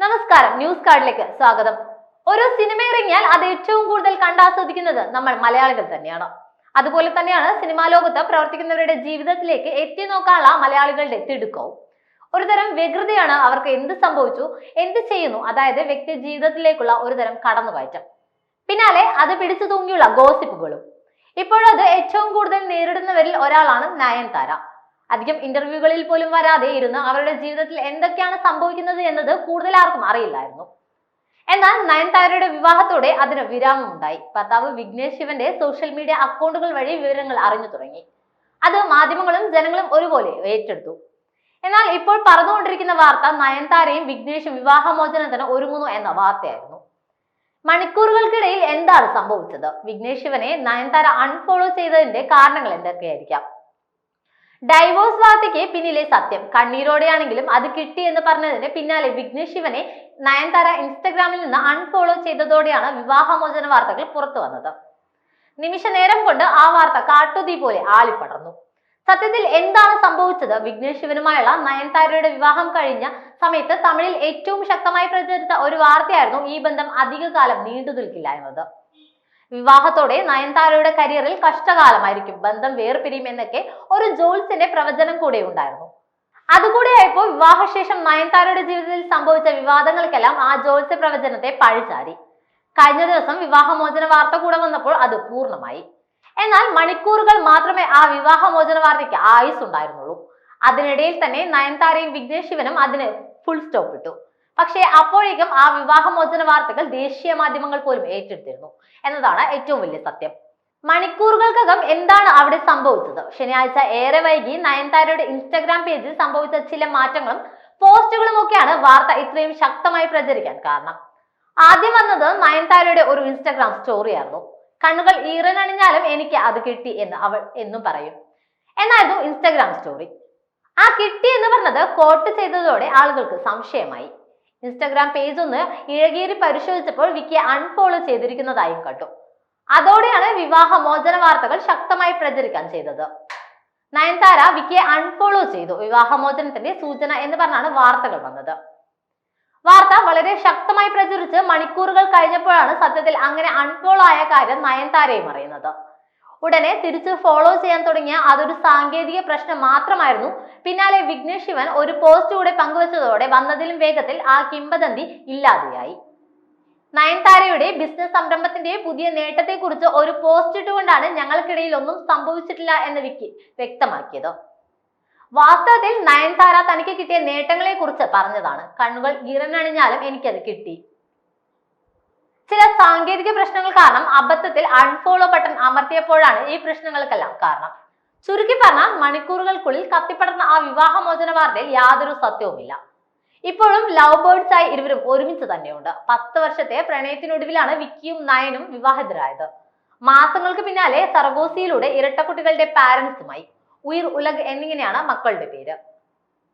നമസ്കാരം ന്യൂസ് കാർഡിലേക്ക് സ്വാഗതം. ഒരു സിനിമ ഇറങ്ങിയാൽ അത് ഏറ്റവും കൂടുതൽ കണ്ടാസ്വദിക്കുന്നത് നമ്മൾ മലയാളികൾ തന്നെയാണ്? അതുപോലെ തന്നെയാണ് സിനിമാ ലോകത്ത് പ്രവർത്തിക്കുന്നവരുടെ ജീവിതത്തിലേക്ക് എത്തി നോക്കാനുള്ള മലയാളികളുടെ തിടുക്കവും. ഒരുതരം വ്യഗ്രതയാണ് അവർക്ക് എന്ത് സംഭവിച്ചു എന്ത് ചെയ്യുന്നു അതായത് വ്യക്തി ജീവിതത്തിലേക്കുള്ള ഒരുതരം കടന്നുകയറ്റം. പിന്നാലെ അത് പിടിച്ചു തൂങ്ങിയുള്ള ഗോസിപ്പുകളും. ഇപ്പോഴത് ഏറ്റവും കൂടുതൽ നേരിടുന്നവരിൽ ഒരാളാണ് നയൻതാര. അധികം ഇന്റർവ്യൂകളിൽ പോലും വരാതെ ഇരുന്ന് അവരുടെ ജീവിതത്തിൽ എന്തൊക്കെയാണ് സംഭവിക്കുന്നത് എന്നത് കൂടുതൽ ആർക്കും അറിയില്ലായിരുന്നു. എന്നാൽ നയൻതാരയുടെ വിവാഹത്തോടെ അതിന് വിരാമം ഉണ്ടായി ഭർത്താവ് വിഘ്നേഷ് ശിവന്റെ സോഷ്യൽ മീഡിയ അക്കൗണ്ടുകൾ വഴി വിവരങ്ങൾ അറിഞ്ഞു തുടങ്ങി. അത് മാധ്യമങ്ങളും ജനങ്ങളും ഒരുപോലെ ഏറ്റെടുത്തു. എന്നാൽ ഇപ്പോൾ പറഞ്ഞുകൊണ്ടിരിക്കുന്ന വാർത്ത നയൻതാരയും വിഘ്നേഷും വിവാഹമോചനത്തിന് ഒരുങ്ങുന്നു എന്ന വാർത്തയായിരുന്നു. മണിക്കൂറുകൾക്കിടയിൽ എന്താണ് സംഭവിച്ചത്? വിഘ്നേഷ് ശിവനെ നയൻതാര അൺഫോളോ ചെയ്തതിന്റെ കാരണങ്ങൾ എന്തൊക്കെയായിരിക്കാം? ഡൈവോഴ്സ് വാർത്തയ്ക്ക് പിന്നിലെ സത്യം. കണ്ണീരോടെയാണെങ്കിലും അത് കിട്ടി എന്ന് പറഞ്ഞതിന് പിന്നാലെ വിഘ്നേഷ് ശിവനെ നയൻതാര ഇൻസ്റ്റഗ്രാമിൽ നിന്ന് അൺഫോളോ ചെയ്തതോടെയാണ് വിവാഹമോചന വാർത്തകൾ പുറത്തു വന്നത്. നിമിഷ നേരം കൊണ്ട് ആ വാർത്ത കാട്ടുതീ പോലെ ആളിപ്പടർന്നു. സത്യത്തിൽ എന്താണ് സംഭവിച്ചത്? വിഘ്നേഷ് ശിവനുമായുള്ള നയൻതാരയുടെ വിവാഹം കഴിഞ്ഞ സമയത്ത് തമിഴിൽ ഏറ്റവും ശക്തമായി പ്രചരിച്ച ഒരു വാർത്തയായിരുന്നു ഈ ബന്ധം അധികകാലം നീണ്ടു നിൽക്കില്ല എന്നത്. വിവാഹത്തോടെ നയൻതാരയുടെ കരിയറിൽ കഷ്ടകാലമായിരിക്കും. ബന്ധം വേർപിരിയും എന്നൊക്കെ ഒരു ജോൾസിന്റെ പ്രവചനം കൂടെ ഉണ്ടായിരുന്നു. അതുകൂടെ ആയപ്പോൾ വിവാഹശേഷം നയൻതാരയുടെ ജീവിതത്തിൽ സംഭവിച്ച വിവാദങ്ങൾക്കെല്ലാം ആ ജോത്സ്യ പ്രവചനത്തെ പഴിചാരി. കഴിഞ്ഞ ദിവസം വിവാഹമോചന വാർത്ത കൂടെ വന്നപ്പോൾ അത് പൂർണമായി. എന്നാൽ മണിക്കൂറുകൾ മാത്രമേ ആ വിവാഹമോചന വാർത്തയ്ക്ക് ആയുസ് ഉണ്ടായിരുന്നുള്ളൂ അതിനിടയിൽ തന്നെ നയൻതാരയും വിഘ്നേഷ് ശിവനും അതിന് ഫുൾ സ്റ്റോപ്പ് ഇട്ടു. പക്ഷേ അപ്പോഴേക്കും ആ വിവാഹമോചന വാർത്തകൾ ദേശീയ മാധ്യമങ്ങൾ പോലും ഏറ്റെടുത്തിരുന്നു. എന്നതാണ് ഏറ്റവും വലിയ സത്യം. മണിക്കൂറുകൾക്കകം എന്താണ് അവിടെ സംഭവിച്ചത്? ശനിയാഴ്ച ഏറെ വൈകി നയൻതാരയുടെ ഇൻസ്റ്റാഗ്രാം പേജിൽ സംഭവിച്ച ചില മാറ്റങ്ങളും പോസ്റ്റുകളും ഒക്കെയാണ് വാർത്ത ഇത്രയും ശക്തമായി പ്രചരിക്കാൻ കാരണം. ആദ്യം വന്നത് നയൻതാരയുടെ ഒരു ഇൻസ്റ്റാഗ്രാം സ്റ്റോറിയായിരുന്നു. കണ്ണുകൾ ഈറനണിഞ്ഞാലും എനിക്ക് അത് കിട്ടി എന്ന് അവൾ എന്നും പറയും. എന്നായിരുന്നു ഇൻസ്റ്റാഗ്രാം സ്റ്റോറി. ആ കിട്ടി എന്ന് പറഞ്ഞത് കോട്ട് ചെയ്തതോടെ ആളുകൾക്ക് സംശയമായി. ഇൻസ്റ്റഗ്രാം പേജ് ഒന്ന് ഇഴകേരി പരിശോധിച്ചപ്പോൾ വിക്കിയെ അൺഫോളോ ചെയ്തിരിക്കുന്നതായും കണ്ടു. അതോടെയാണ് വിവാഹ മോചന വാർത്തകൾ ശക്തമായി പ്രചരിക്കാൻ ചെയ്തത്. നയൻതാര വിക്കിയെ അൺഫോളോ ചെയ്തു. വിവാഹമോചനത്തിന്റെ സൂചന എന്ന് പറഞ്ഞാണ് വാർത്തകൾ വന്നത്. വാർത്ത വളരെ ശക്തമായി പ്രചരിച്ച് മണിക്കൂറുകൾ കഴിഞ്ഞപ്പോഴാണ് സത്യത്തിൽ അങ്ങനെ അൺഫോളോ ആയ കാര്യം നയൻതാരയും അറിയുന്നത്. ഉടനെ തിരിച്ച് ഫോളോ ചെയ്യാൻ തുടങ്ങിയ അതൊരു സാങ്കേതിക പ്രശ്നം മാത്രമായിരുന്നു. പിന്നാലെ വിഘ്നേഷ് ശിവൻ ഒരു പോസ്റ്റ് കൂടെ പങ്കുവച്ചതോടെ വന്നതിലും വേഗത്തിൽ ആ കിംബദന്തി ഇല്ലാതെയായി. നയൻതാരയുടെ ബിസിനസ് സംരംഭത്തിന്റെ പുതിയ നേട്ടത്തെക്കുറിച്ച് ഒരു പോസ്റ്റ് ഇട്ടുകൊണ്ടാണ് ഞങ്ങൾക്കിടയിൽ ഒന്നും സംഭവിച്ചിട്ടില്ല എന്ന് വിക്കി വ്യക്തമാക്കിയത്. വാസ്തവത്തിൽ നയൻതാര തനിക്ക് കിട്ടിയ നേട്ടങ്ങളെ കുറിച്ച് പറഞ്ഞതാണ്. കണ്ണുകൾ ഈറനണിഞ്ഞാലും എനിക്കത് കിട്ടി. ചില സാങ്കേതിക പ്രശ്നങ്ങൾ കാരണം അബദ്ധത്തിൽ അൺഫോളോ ബട്ടൺ അമർത്തിയപ്പോഴാണ് ഈ പ്രശ്നങ്ങൾക്കെല്ലാം കാരണം. ചുരുക്കി പറഞ്ഞാൽ മണിക്കൂറുകൾക്കുള്ളിൽ കത്തിപ്പടർന്ന ആ വിവാഹമോചന വാർത്തയിൽ യാതൊരു സത്യവുമില്ല. ഇപ്പോഴും ലവ് ബേർഡ്സ് ആയി ഇരുവരും ഒരുമിച്ച് തന്നെയുണ്ട്. പത്ത് വർഷത്തെ പ്രണയത്തിനൊടുവിലാണ് വിക്കിയും നയനും വിവാഹിതരായത്. മാസങ്ങൾക്ക് പിന്നാലെ സർഗോസിയിലൂടെ ഇരട്ടക്കുട്ടികളുടെ പാരന്റ്സുമായി ഉയർ ഉലഗ് എന്നിങ്ങനെയാണ് മക്കളുടെ പേര്.